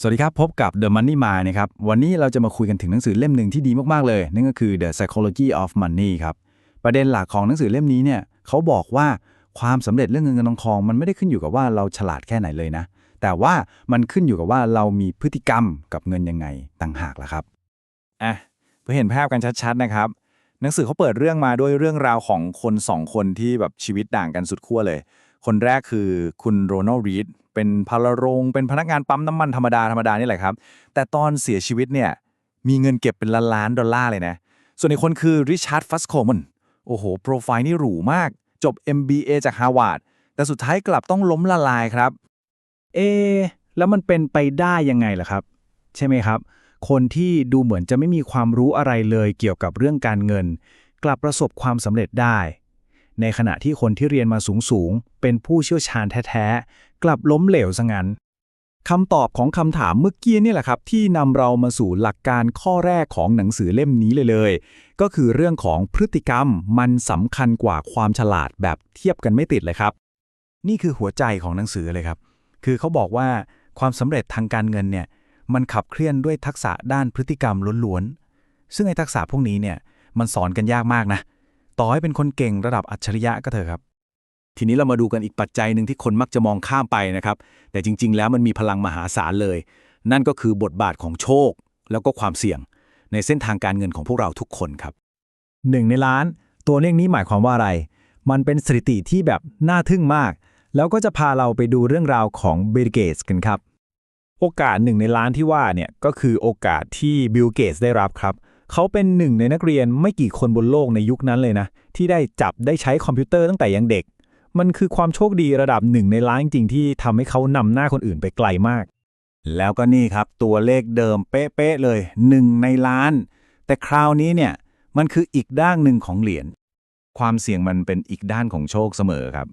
สวัสดีครับ พบกับ The Money Mind นะครับ วันนี้เราจะมาคุยกันถึงหนังสือเล่มหนึ่งที่ดีมาก ๆ เลย นั่นก็คือ The Psychology of Money ครับ ประเด็นหลักของหนังสือเล่มนี้เนี่ยเขาบอกว่าความสำเร็จเรื่องเงินเงินทองทอง มันไม่ได้ขึ้นอยู่กับว่าเราฉลาดแค่ไหนเลยนะ แต่ว่ามันขึ้นอยู่กับว่าเรามีพฤติกรรมกับเงินยังไงต่างหากล่ะครับอะเพื่อเห็นภาพกันชัดๆนะครับ หนังสือเขาเปิดเรื่องมาด้วยเรื่องราวของคนสองคนที่แบบชีวิตต่างกันสุดขั้วเลย คนแรกคือคุณโรนัลด์รีด เป็นพลโรง เป็นพนักงานปั๊มน้ำมันธรรมดาธรรมดานี่แหละครับ แต่ตอนเสียชีวิตเนี่ยมีเงินเก็บเป็นล้านล้านดอลลาร์เลยนะ ส่วนอีกคนคือริชาร์ดฟัสโคมันโอ้โห โปรไฟล์นี่หรูมาก จบ MBA จากฮาวาดแต่สุดท้ายกลับต้องล้มละลายครับ เอ แล้วมันเป็นไปได้ยังไงล่ะครับ ใช่ไหมครับ คนที่ดูเหมือนจะไม่มีความรู้อะไรเลยเกี่ยวกับเรื่องการเงิน กลับประสบความสำเร็จได้ ในขณะที่คนที่เรียนมาสูงๆ เป็นผู้เชี่ยวชาญแท้ๆ กลับล้มเหลวซะงั้นคำตอบของคำถามเมื่อกี้นี่แหละครับ ที่นำเรามาสู่หลักการข้อแรกของหนังสือเล่มนี้เลยเลย ก็คือเรื่องของพฤติกรรมมันสำคัญกว่าความฉลาดแบบเทียบกันไม่ติดเลยครับ นี่คือหัวใจของหนังสือเลยครับ คือเขาบอกว่าความสำเร็จทางการเงินเนี่ยมันขับเคลื่อนด้วยทักษะด้านพฤติกรรมล้วนๆซึ่งไอ้ทักษะพวกนี้เนี่ยมันสอนกันยากมากนะ ต่อให้เป็นคนเก่งระดับอัจฉริยะก็เถอะครับ ทีนี้เรามาดูกันอีกปัจจัยหนึ่งที่คนมักจะมองข้ามไปนะครับ แต่จริง ๆ แล้วมันมีพลังมหาศาลเลย นั่นก็คือบทบาทของโชค แล้วก็ความเสี่ยง ในเส้นทางการเงินของพวกเราทุกคนครับหนึ่งในล้าน ตัวเลขนี้หมายความว่าอะไร มันเป็นสถิติที่แบบน่าทึ่งมาก แล้วก็จะพาเราไปดูเรื่องราวของบิลเกตส์กันครับ โอกาสหนึ่งในล้านที่ว่าเนี่ยก็คือโอกาสที่บิลเกตส์ได้รับครับ เขาเป็นหนึ่งในนักเรียนไม่กี่คนบนโลกในยุคนั้นเลยนะ ที่ได้จับได้ใช้คอมพิวเตอร์ตั้งแต่ยังเด็ก มันคือความโชคดีระดับหนึ่งในล้านจริงที่ทำให้เขานำหน้าคนอื่นไปไกลมาก แล้วก็นี่ครับ ตัวเลขเดิมเป๊ะๆเลยหนึ่งในล้าน แต่คราวนี้เนี่ยมันคืออีกด้านหนึ่งของเหรียญความเสี่ยงมันเป็นอีกด้านของโชคเสมอครับ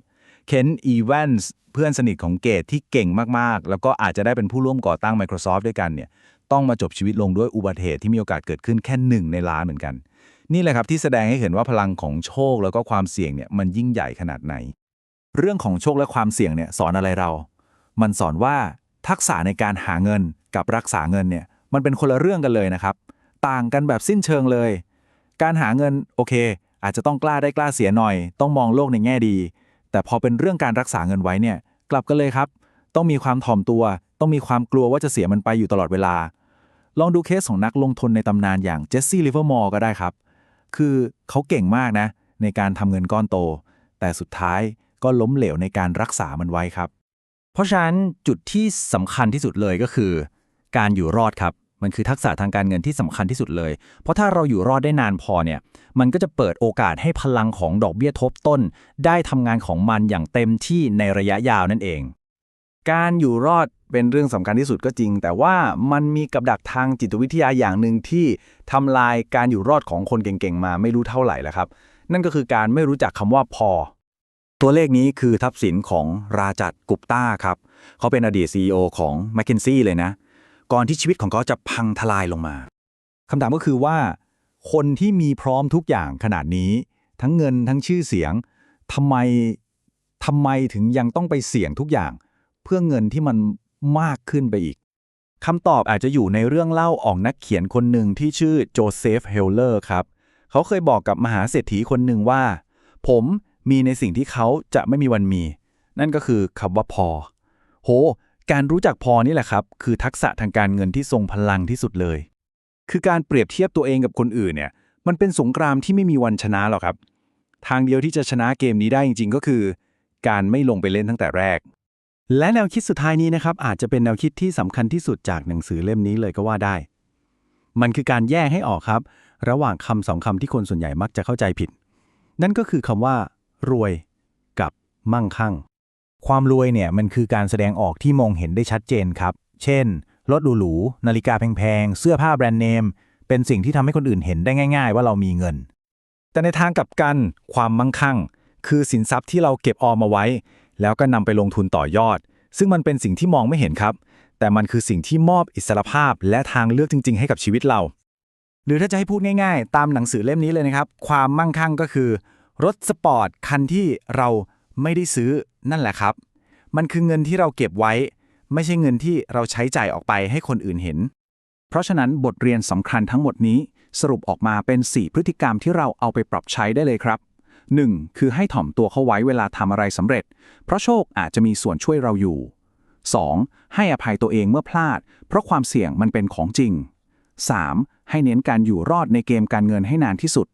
เคนอีแวนส์เพื่อนสนิทของเกตที่เก่งมากๆ แล้วก็อาจจะได้เป็นผู้ร่วมก่อตั้ง Microsoft ด้วยกันเนี่ย ต้องมาจบชีวิตลงด้วยอุบัติเหตุที่มีโอกาสเกิดขึ้นแค่หนึ่งในล้านเหมือนกัน นี่แหละครับที่แสดงให้เห็นว่าพลังของโชคแล้วก็ความเสี่ยงเนี่ยมันยิ่งใหญ่ขนาดไหน เรื่องของโชคและความเสี่ยงเนี่ยสอนอะไรเรา มันสอนว่าทักษะในการหาเงินกับรักษาเงินเนี่ยมันเป็นคนละเรื่องกันเลยนะครับ ต่างกันแบบสิ้นเชิงเลย การหาเงินโอเค อาจจะต้องกล้าได้กล้าเสียหน่อย ต้องมองโลกในแง่ดี แต่พอเป็นเรื่องการรักษาเงินไว้เนี่ยกลับกันเลยครับ ต้องมีความถ่อมตัว ต้องมีความกลัวว่าจะเสียมันไปอยู่ตลอดเวลา ลองดูเคสของนักลงทุนในตำนานอย่างเจสซี่ลิเวอร์มอร์ก็ได้ครับ คือเขาเก่งมากนะ ในการทำเงินก้อนโต แต่สุดท้ายก็ล้มเหลวในการรักษามันไว้ครับ เพราะฉะนั้นจุดที่สำคัญที่สุดเลยก็คือ การอยู่รอดครับมันคือทักษะทางการเงินที่สำคัญที่สุดเลย เพราะถ้าเราอยู่รอดได้นานพอเนี่ย มันก็จะเปิดโอกาสให้พลังของดอกเบี้ยทบต้น ได้ทำงานของมันอย่างเต็มที่ในระยะยาวนั่นเอง การอยู่รอดเป็นเรื่องสำคัญที่สุดก็จริง แต่ว่ามันมีกับดักทางจิตวิทยาอย่างหนึ่งที่ทำลายการอยู่รอดของคนเก่งๆ มาไม่รู้เท่าไหร่แล้วครับ นั่นก็คือการไม่รู้จักคำว่าพอ ตัวเลขนี้คือทรัพย์สินของราจัดกุปต้าครับ เขาเป็นอดีต CEO ของ m c k เคนซี่เลยนะ ก่อนที่ชีวิตของเขาจะพังทลายลงมาคำถามก็คือว่า คนที่มีพร้อมทุกอย่างขนาดนี้ ทั้งเงินทั้งชื่อเสียงทำไมทำไมถึงยังต้องไปเสี่ยงทุกอย่าง เพื่อเงินที่มันมากขึ้นไปอีกคำตอบอาจจะอยู่ในเรื่องเล่าของนักเขียนคนหนึ่งที่ชื่อโจเซฟเฮลเลอร์ครับ เขาเคยบอกกับมหาเศรษฐีคนหนึ่งว่า ผมมีในสิ่งที่เขาจะไม่มีวันมี นั่นก็คือคำว่าพอ โห การรู้จักพอนี่แหละครับ คือทักษะทางการเงินที่ทรงพลังที่สุดเลย คือการเปรียบเทียบตัวเองกับคนอื่นเนี่ย มันเป็นสงครามที่ไม่มีวันชนะหรอกครับ ทางเดียวที่จะชนะเกมนี้ได้จริง ๆ ก็คือ การไม่ลงไปเล่นตั้งแต่แรก และแนวคิดสุดท้ายนี้นะครับอาจจะเป็นแนวคิดที่สำคัญที่สุดจากหนังสือเล่มนี้เลยก็ว่าได้ มันคือการแยกให้ออกครับ ระหว่างคำสองคำที่คนส่วนใหญ่มักจะเข้าใจผิด นั่นก็คือคำว่า รวยกับมั่งคั่ง ความรวยเนี่ยมันคือการแสดงออกที่มองเห็นได้ชัดเจนครับ เช่น รถหรูๆ นาฬิกาแพงๆ เสื้อผ้าแบรนด์เนม เป็นสิ่งที่ทำให้คนอื่นเห็นได้ง่าย ๆ ว่าเรามีเงิน แต่ในทางกลับกัน ความมั่งคั่ง คือสินทรัพย์ที่เราเก็บออมมาไว้ แล้วก็นำไปลงทุนต่อยอด ซึ่งมันเป็นสิ่งที่มองไม่เห็นครับ แต่มันคือสิ่งที่มอบอิสรภาพและทางเลือกจริง ๆ ให้กับชีวิตเรา หรือถ้าจะให้พูดง่าย ๆ ตามหนังสือเล่มนี้เลยนะครับ ความมั่งคั่งก็คือ รถสปอร์ตคันที่เราไม่ได้ซื้อนั่นแหละครับ มันคือเงินที่เราเก็บไว้ ไม่ใช่เงินที่เราใช้จ่ายออกไปให้คนอื่นเห็น เพราะฉะนั้นบทเรียนสำคัญทั้งหมดนี้สรุปออกมาเป็น 4 พฤติกรรมที่เราเอาไปปรับใช้ได้เลยครับ 1. คือให้ถ่อมตัวเข้าไว้เวลาทำอะไรสำเร็จ เพราะโชคอาจจะมีส่วนช่วยเราอยู่ 2. ให้อภัยตัวเองเมื่อพลาด เพราะความเสี่ยงมันเป็นของจริง 3. ให้เน้นการอยู่รอดในเกมการเงินให้นานที่สุด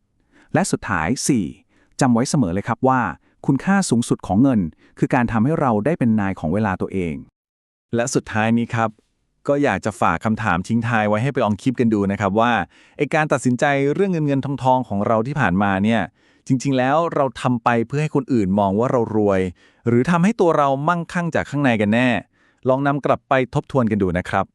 และสุดท้าย 4. จำไว้เสมอเลยครับว่า คุณค่าสูงสุดของเงิน คือการทำให้เราได้เป็นนายของเวลาตัวเอง และสุดท้ายนี้ครับ ก็อยากจะฝากคำถามทิ้งท้ายไว้ให้ไปลองคิดกันดูนะครับว่าไอการตัดสินใจเรื่องเงินเงินทองทองของเราที่ผ่านมาเนี่ย จริง ๆ แล้วเราทำไปเพื่อให้คนอื่นมองว่าเรารวย หรือทำให้ตัวเรามั่งคั่งจากข้างในกันแน่ ลองนำกลับไปทบทวนกันดูนะครับ